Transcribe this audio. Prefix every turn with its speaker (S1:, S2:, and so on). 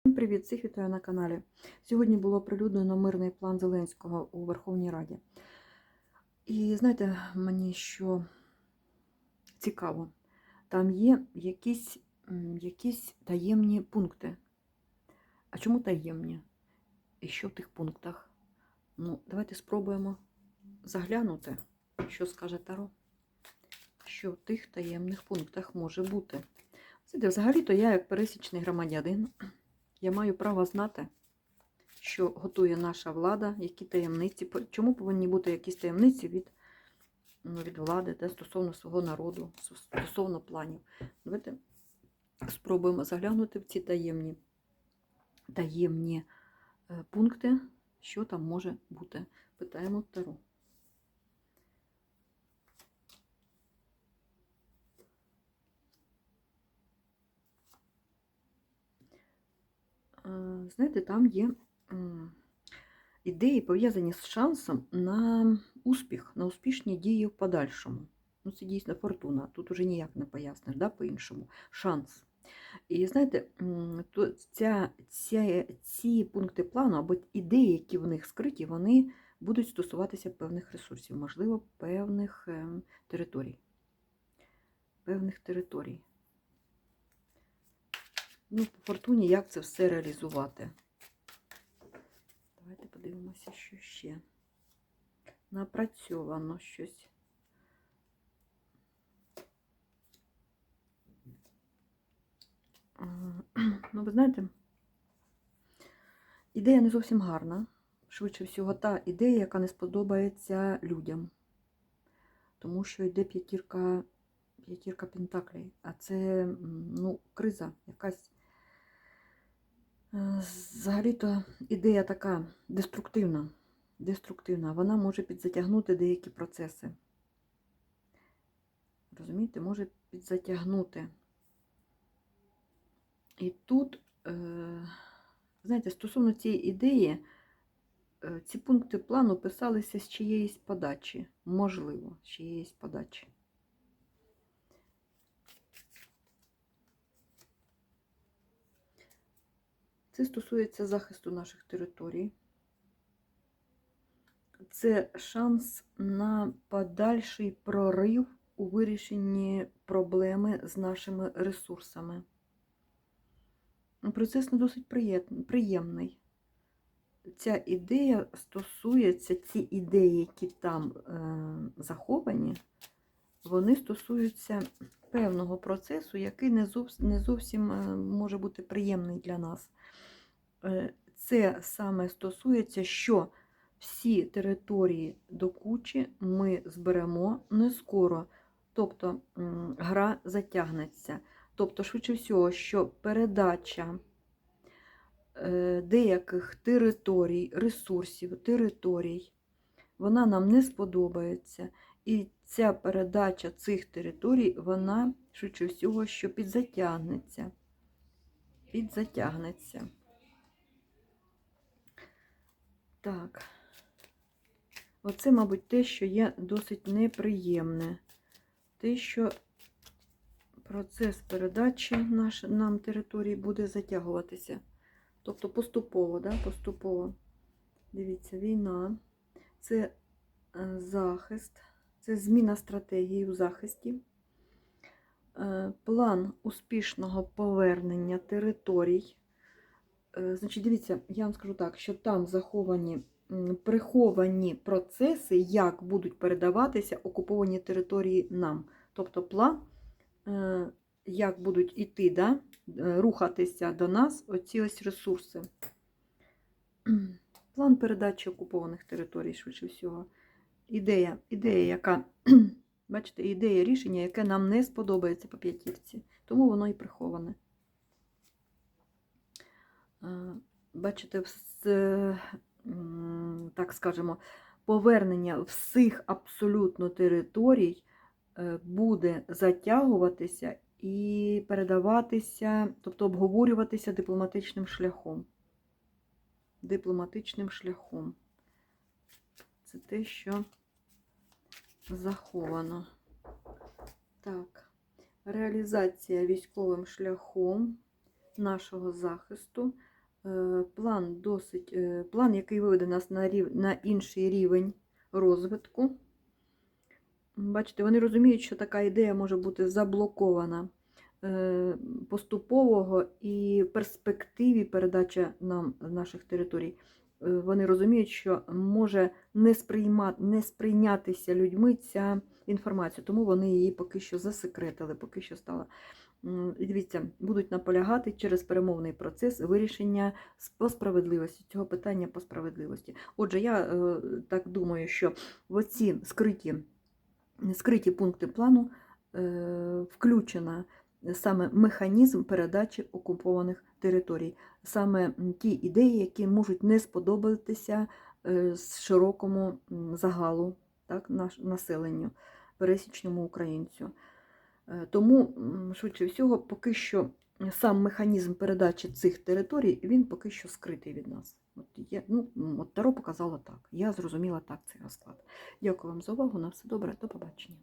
S1: Всім привіт! Всіх вітаю на каналі. Сьогодні було оприлюднено мирний план Зеленського у Верховній Раді. І знаєте, мені що цікаво, там є якісь, якісь таємні пункти. А чому таємні? І що в тих пунктах? Ну, давайте спробуємо заглянути, що скаже Таро. Що в тих таємних пунктах може бути. Взагалі-то я, як пересічний громадянин, я маю право знати, що готує наша влада, які таємниці. Чому повинні бути якісь таємниці від, ну, від влади де, стосовно свого народу, стосовно планів. Давайте спробуємо заглянути в ці таємні, таємні е, пункти, що там може бути. Питаємо Таро. Знаєте, там є ідеї, пов'язані з шансом на успіх, на успішні дії в подальшому. Ну, це дійсно фортуна. Тут уже ніяк не поясниш, да, по-іншому. Шанс. І знаєте, то ця, ця, ці пункти плану або ідеї, які в них скриті, вони будуть стосуватися певних ресурсів, можливо, певних ем, територій. Певних територій. Ну, по фортуні, як це все реалізувати. Давайте подивимося, що ще. Напрацьовано щось. Ну, ви знаєте, ідея не зовсім гарна. Швидше всього, та ідея, яка не сподобається людям. Тому що йде п'ятірка п'ятірка пентаклей. А це ну, криза якась. Е, Взагалі-то ідея така деструктивна. Деструктивна. Вона може підзатягнути деякі процеси. Розумієте, може підзатягнути. І тут, е, знаєте, стосовно цієї ідеї, е, ці пункти плану писалися з чиєїсь подачі. Можливо, з чиєїсь подачі. Це стосується захисту наших територій. Це шанс на подальший прорив у вирішенні проблеми з нашими ресурсами. Процес не досить приємний. Ця ідея стосується, ці ідеї, які там е, заховані, вони стосуються певного процесу, який не зовсім, не зовсім е, може бути приємний для нас. Е, Це саме стосується, що всі території до кучі ми зберемо не скоро. Тобто гра затягнеться. Тобто, швидше всього, що передача е, деяких територій, ресурсів, територій, вона нам не сподобається. І ця передача цих територій, вона, швидше всього, що підзатягнеться. Підзатягнеться. Так. Оце, мабуть, те, що є досить неприємне. Те, що процес передачі наш, нам території буде затягуватися. Тобто поступово, да? поступово. Дивіться, війна. Це е, захист, це зміна стратегії у захисті. Е, План успішного повернення територій. Е, Значить, дивіться, я вам скажу так, що там заховані приховані процеси, як будуть передаватися окуповані території нам. Тобто план, е, як будуть іти, да, рухатися до нас оці ось ресурси. План передачі окупованих територій, швидше всього. Ідея, ідея, яка, бачите, ідея рішення, яке нам не сподобається по п'ятірці. Тому воно і приховане. Е, Бачите, вс- так скажемо, повернення всіх абсолютно територій е, буде затягуватися і передаватися, тобто обговорюватися дипломатичним шляхом. Дипломатичним шляхом. Це те, що заховано. Так, реалізація військовим шляхом нашого захисту Е, План досить, е, план, який виведе нас на, рів, на інший рівень розвитку. Бачите, вони розуміють, що така ідея може бути заблокована е, поступового і перспективі передача нам наших територій. Вони розуміють, що може не, сприйма, не сприйнятися людьми ця інформація, тому вони її поки що засекретили, поки що стала. Дивіться, будуть наполягати через перемовний процес вирішення по справедливості, цього питання по справедливості. Отже, я е, так думаю, що в оці скриті, скриті пункти плану е, включена саме механізм передачі окупованих територій, саме ті ідеї, які можуть не сподобатися е, широкому загалу так, населенню, пересічному українцю. Е, Тому, швидше всього, поки що сам механізм передачі цих територій, він поки що скритий від нас. От, є, ну, от Таро показало так. Я зрозуміла так цей розклад. Дякую вам за увагу. На все добре, до побачення.